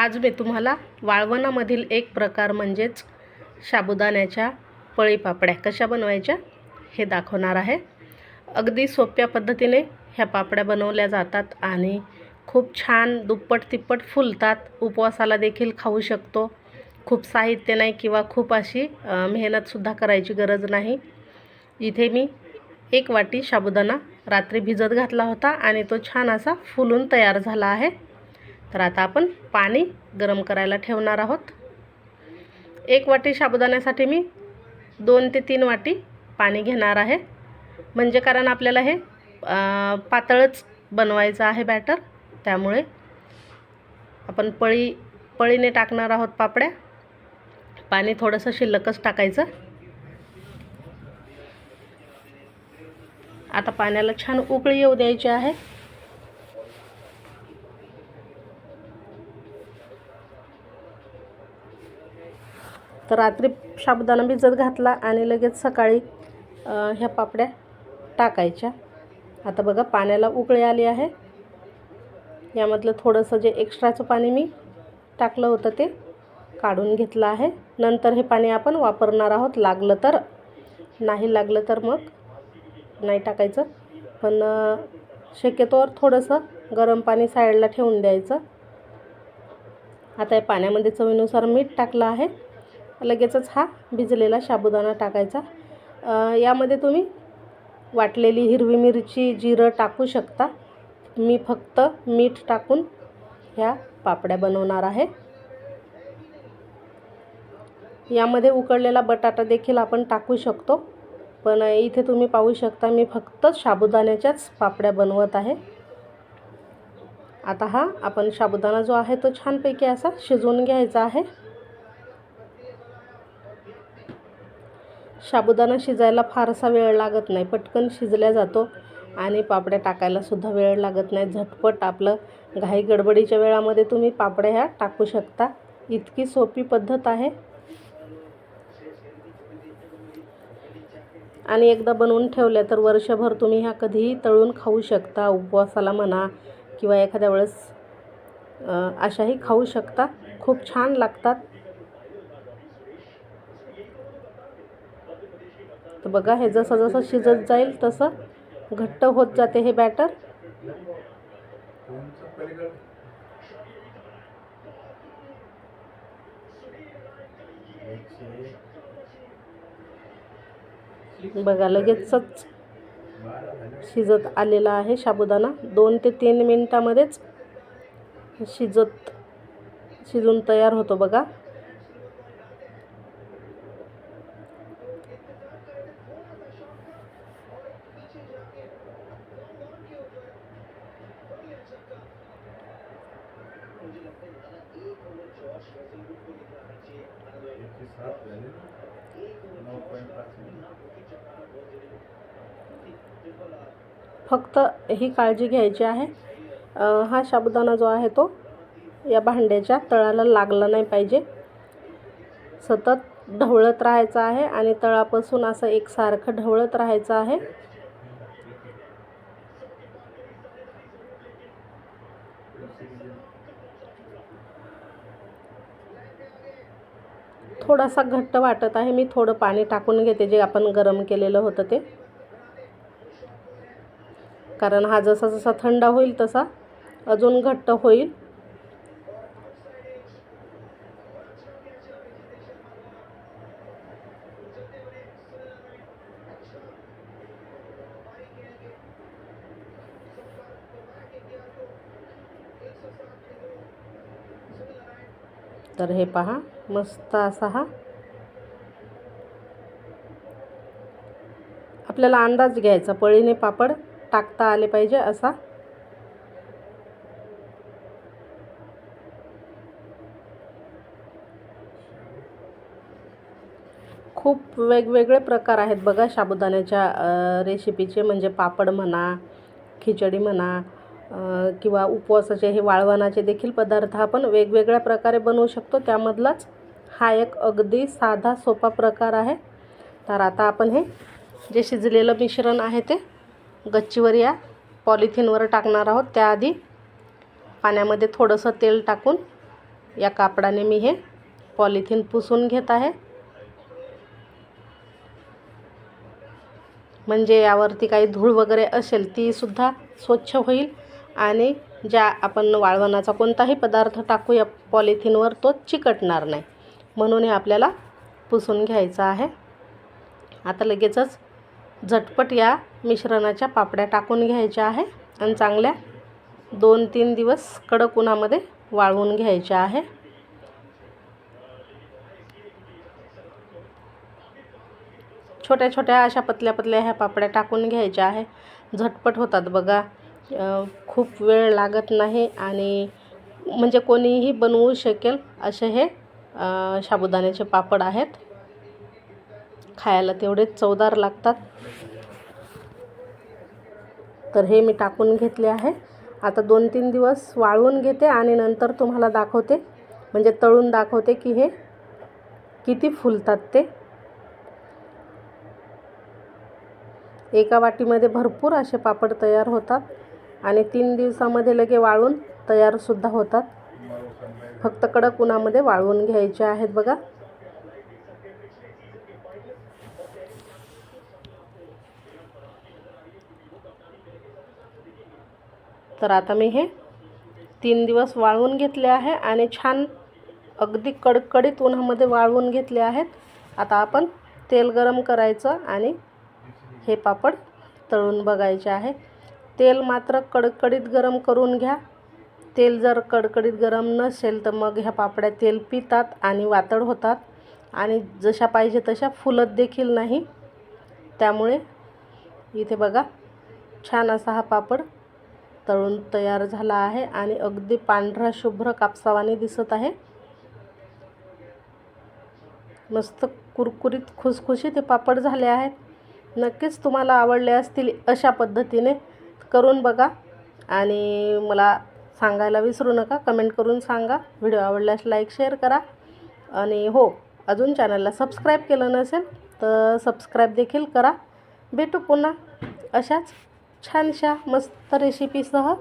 आज मी तुम्हाला वाळवणामधील एक प्रकार म्हणजेच साबुदाण्याच्या पळीपापड्या कशा बनवायच्या हे दाखवणार आहे. अगदी सोप्या पद्धतीने ह्या पापड्या बनवल्या जातात आणि खूप छान दुप्पट तिप्पट फुलतात. उपवासाला देखील खाऊ शकतो. खूप साहित्य नाही किंवा खूप अशी मेहनतसुद्धा करायची गरज नाही. इथे मी एक वाटी साबुदाणा रात्री भिजत घातला होता आणि तो छान असा फुलून तयार झाला आहे. तर आता आपण पाणी गरम करायला ठेवणार आहोत. एक वाटी साबुदाण्यासाठी मी दोन ते तीन वाटी पाणी घेणार आहे. म्हणजे कारण आपल्याला हे पातळच बनवायचं आहे बॅटर. त्यामुळे आपण पळी पळीने टाकणार आहोत पापड्या. पाणी थोडंसं शिल्लकच टाकायचं. आता पाण्याला छान उकळी येऊ द्यायची आहे. तर रात्री साबुदाणा भिजत घातला आणि लगेच सकाळी ह्या पापड्या टाकायच्या. आता बघा पाण्याला उकळी आली आहे. यामधलं थोडंसं जे एक्स्ट्राचं पाणी मी टाकलं होतं ते काढून घेतलं आहे. नंतर हे पाणी आपण वापरणार आहोत. लागलं तर. नाही लागलं तर मग नाही टाकायचं. पण शक्यतोवर थोडंसं गरम पाणी साईडला ठेवून द्यायचं. आता या पाण्यामध्ये चवीनुसार मीठ टाकलं आहे. लगेचच हा भिजलेला साबुदाणा टाकायचा. यामध्ये तुम्ही वाटलेली हिरवी मिरची जिरं टाकू शकता. मी फक्त मीठ टाकून ह्या पापड्या बनवणार आहे. यामध्ये उकडलेला बटाटा देखील आपण टाकू शकतो. पण इथे तुम्ही पाहू शकता मी फक्त साबुदाण्याच्याच पापड्या बनवत आहे. आता हा आपण साबुदाणा जो आहे तो छानपैकी असा शिजवून घ्यायचा आहे. साबुदाणा शिजायला फारसा वेळ लागत नाही. पटकन शिजल्या जातो आणि पापड्या टाकायलासुद्धा वेळ लागत नाही. झटपट आपलं घाई गडबडीच्या वेळामध्ये तुम्ही पापड्या ह्या टाकू शकता. इतकी सोपी पद्धत आहे. आणि एकदा बनवून ठेवल्या तर वर्षभर तुम्ही ह्या कधीही तळून खाऊ शकता उपवासाला म्हणा किंवा एखाद्या वेळेस अशाही खाऊ शकता. खूप छान लागतात. तर बघा हे जसं जसं शिजत जाईल तसं घट्ट होत जाते हे बॅटर बघा लगेचच शिजत आलेला आहे साबुदाणा. दोन ते तीन मिनटामध्येच शिजत शिजून तयार होतो बघा. फक्त ही काळजी घ्यायची आहे. हा साबुदाणा जो आहे तो या भांड्याच्या तळाला लागला नाही पाहिजे. सतत ढवळत राहायचं आहे आणि तळापासून असं एकसारखं ढवळत राहायचं आहे. थोडासा घट्ट वाटत आहे. मी थोडं पाणी टाकून घेते. जे आपण गरम केलेलं होतं ते. कारण हा जसा जसा थंड होईल तसा अजून घट्ट होईल. तर हे पहा मस्त असा हा. आपल्याला अंदाज घ्यायचा पळीने पापड टाकता आले पाहिजे असा. खूप वेगवेगळे प्रकार आहेत बघा साबुदाण्याच्या रेसिपीचे म्हणजे पापड म्हणा खिचडी म्हणा किंवा उपवासाचे हे वाळवणाचे देखील पदार्थ आपण वेगवेगळ्या प्रकारे बनवू शकतो. त्यामधलाच हा एक अगदी साधा सोपा प्रकार आहे. तर आता आपण हे जे शिजलेलं मिश्रण आहे ते गच्चीवर या पॉलिथिनवर टाकणार आहोत. त्याआधी पाण्यामध्ये थोडंसं तेल टाकून या कापडाने मी हे पॉलिथिन पुसून घेत आहे. म्हणजे यावरती काही धूळ वगैरे असेल तीसुद्धा स्वच्छ होईल. आणि ज्या आपण वाळवणाचा कोणताही पदार्थ टाकू या पॉलिथिनवर तो चिकटणार नाही. म्हणून हे आपल्याला पुसून घ्यायचं आहे. आता लगेचच झटपट या मिश्रणाच्या पापड्या टाकून घ्यायच्या आहे आणि चांगल्या दोन तीन दिवस कडक उन्हामध्ये वाळवून घ्यायच्या आहे. छोट्या छोट्या अशा पतल्या पतल्या ह्या पापड्या टाकून घ्यायच्या आहे. झटपट होतात बघा. खूप वेळ लागत नाही आणि म्हणजे कोणीही बनवू शकेल असे हे साबुदाण्याचे पापड आहेत. खायला तेवढे चवदार लागतात. तर हे मी टाकून घेतले आहे. आता दोन तीन दिवस वाळवून घेते आणि नंतर तुम्हाला दाखवते. म्हणजे तळून दाखवते की हे किती फुलतात ते. एका वाटीमध्ये भरपूर असे पापड तयार होतात. आणि तीन दिवसामध्ये लगे वाळून तयारसुद्धा होतात. फक्त कडक उन्हामध्ये वाळवून घ्यायचे आहेत बघा. तर आता मी हे तीन दिवस वाळवून घेतले आहे आणि छान अगदी कडकडीत उन्हामध्ये वाळवून घेतले आहेत. आता आपण तेल गरम करायचं आणि हे पापड तळून बघायचे आहे. तेल मात्र कडकडीत गरम करून घ्या. तेल जर कडकडीत गरम नसेल तर मग ह्या पापड्या तेल पितात आणि वातड होतात. आणि जशा पाहिजे तशा फुलत देखील नाही. त्यामुळे इथे बघा छान असा हा पापड तळून तयार झाला आहे आणि अगदी पांढरा शुभ्र कापसावाने दिसत आहे. मस्त कुरकुरीत खुसखुशीत हे पापड झाले आहेत. नक्कीच तुम्हाला आवडले असतील अशा पद्धतीने करून बघा आणि मला सांगायला विसरू नका कमेंट करून सांगा. व्हिडिओ आवडल्यास लाईक शेअर करा. आणि हो अजून चॅनलला सबस्क्राईब केलं नसेल तर सबस्क्राईब देखील करा. भेटू पुन्हा अशाच छानशा मस्त रेसिपीसह